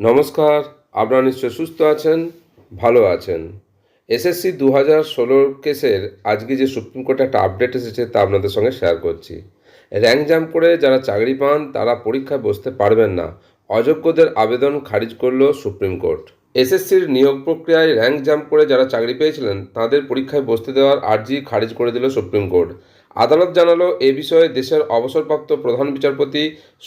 নমস্কার, আপনারা নিশ্চয় সুস্থ আছেন, ভালো আছেন। এসএসসি দু হাজার ষোলোর কেসের আজকে যে সুপ্রিম কোর্টে একটা আপডেট এসেছে তা আপনাদের সঙ্গে শেয়ার করছি। র্যাঙ্ক জাম্প করে যারা চাকরি পান, তারা পরীক্ষায় বসতে পারবেন না। অযোগ্যদের আবেদন খারিজ করল সুপ্রিম কোর্ট এসএসসির নিয়োগ প্রক্রিয়ায় র্যাঙ্ক জাম্প করে যারা চাকরি পেয়েছিলেন, তাদের পরীক্ষায় বসতে দেওয়ার আর্জি খারিজ করে দিল সুপ্রিম কোর্ট আদালত জানালো, এ বিষয়ে দেশের অবসরপ্রাপ্ত প্রধান বিচারপতি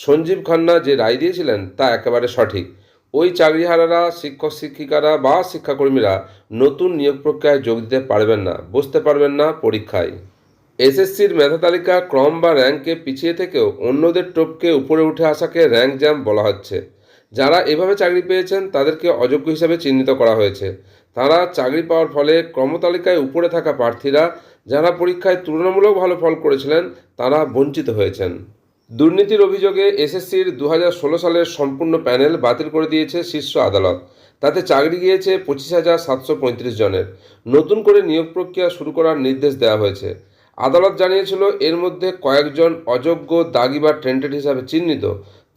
সঞ্জীব খান্না যে রায় দিয়েছিলেন, তা একেবারে সঠিক। ওই চাকরিহারারা, শিক্ষক, শিক্ষিকারা বা শিক্ষাকর্মীরা নতুন নিয়োগ প্রক্রিয়ায় যোগ দিতে পারবেন না, বসতে পারবেন না পরীক্ষায়। এসএসসির মেধা তালিকা ক্রম বা র্যাঙ্কে পিছিয়ে থেকেও অন্যদের টপকে উপরে উঠে আসাকে র্যাঙ্ক জ্যাম বলা হচ্ছে। যারা এভাবে চাকরি পেয়েছেন, তাদেরকে অযোগ্য হিসাবে চিহ্নিত করা হয়েছে। তারা চাকরি পাওয়ার ফলে ক্রমতালিকায় উপরে থাকা প্রার্থীরা, যারা পরীক্ষায় তুলনামূলক ভালো ফল করেছিলেন, তারা বঞ্চিত হয়েছেন। দুর্নীতির অভিযোগে এসএসসির দু হাজার ষোলো সালের সম্পূর্ণ প্যানেল বাতিল করে দিয়েছে শীর্ষ আদালত। তাতে চাকরি গিয়েছে পঁচিশ হাজার সাতশো পঁয়ত্রিশ জনের। নতুন করে নিয়োগ প্রক্রিয়া শুরু করার নির্দেশ দেওয়া হয়েছে। আদালত জানিয়েছিল, এর মধ্যে কয়েকজন অযোগ্য, দাগি বা টেন্টেড হিসাবে চিহ্নিত।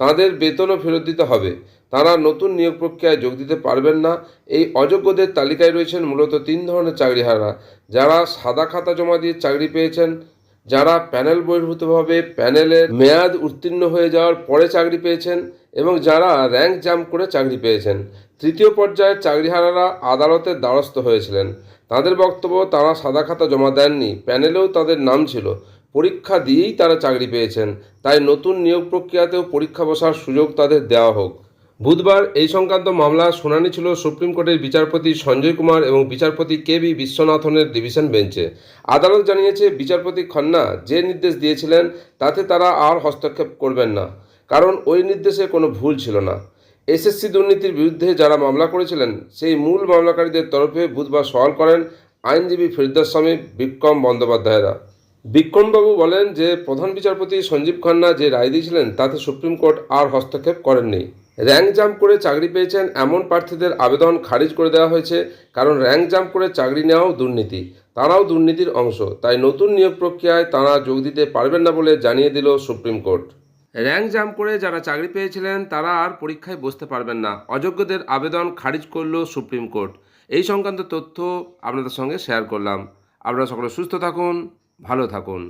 তাদের বেতনও ফেরত দিতে হবে। তারা নতুন নিয়োগ প্রক্রিয়ায় যোগ দিতে পারবেন না। এই অযোগ্যদের তালিকায় রয়েছেন মূলত তিন ধরনের চাকরিহারা। যারা সাদা খাতা জমা দিয়ে চাকরি পেয়েছেন যারা প্যানেল বহির্ভূতভাবে প্যানেলের মেয়াদ উত্তীর্ণ হয়ে যাওয়ার পরে চাকরি পেয়েছেন এবং যারা র্যাঙ্ক জাম্প করে চাকরি পেয়েছেন। তৃতীয় পর্যায়ের চাকরিহারারা আদালতের দ্বারস্থ হয়েছিলেন। তাদের বক্তব্য তারা সাদা খাতা জমা দেননি, প্যানেলেও তাদের নাম ছিল। পরীক্ষা দিয়েই তারা চাকরি পেয়েছেন, তাই নতুন নিয়োগ প্রক্রিয়াতেও পরীক্ষা বসার সুযোগ তাদের দেওয়া হোক। বুধবার এই সংক্রান্ত মামলা শুনানি ছিল সুপ্রিম কোর্টের বিচারপতি সঞ্জয় কুমার এবং বিচারপতি কে বি বিশ্বনাথনের ডিভিশন বেঞ্চে। আদালত জানিয়েছে, বিচারপতি খন্না যে নির্দেশ দিয়েছিলেন তাতে তারা আর হস্তক্ষেপ করবেন না, কারণ ওই নির্দেশে কোনো ভুল ছিল না। এসএসসি দুর্নীতির বিরুদ্ধে যারা মামলা করেছিলেন, সেই মূল মামলাকারীদের তরফে বুধবার সওয়াল করেন আইনজীবী ফেরদার স্বামী, বিক্রম বন্দ্যোপাধ্যায়রা। বিক্রমবাবু বলেন যে, প্রধান বিচারপতি সঞ্জীব খান্না যে রায় দিয়েছিলেন, তাতে সুপ্রিম কোর্ট আর হস্তক্ষেপ করেননি। র্যাঙ্ক জাম্প করে চাকরি পেয়েছেন এমন প্রার্থীদের আবেদন খারিজ করে দেওয়া হয়েছে, কারণ র্যাঙ্ক জাম্প করে চাকরি নেওয়াও দুর্নীতি। তারাও দুর্নীতির অংশ, তাই নতুন নিয়োগ প্রক্রিয়ায় তারা যোগ দিতে পারবেন না বলে জানিয়ে দিল সুপ্রিম কোর্ট। র্যাঙ্ক জাম্প করে যারা চাকরি পেয়েছিলেন, তারা আর পরীক্ষায় বসতে পারবেন না। অযোগ্যদের আবেদন খারিজ করল সুপ্রিম কোর্ট। এই সংক্রান্ত তথ্য আপনাদের সঙ্গে শেয়ার করলাম। আপনারা সকলে সুস্থ থাকুন, ভালো থাকুন।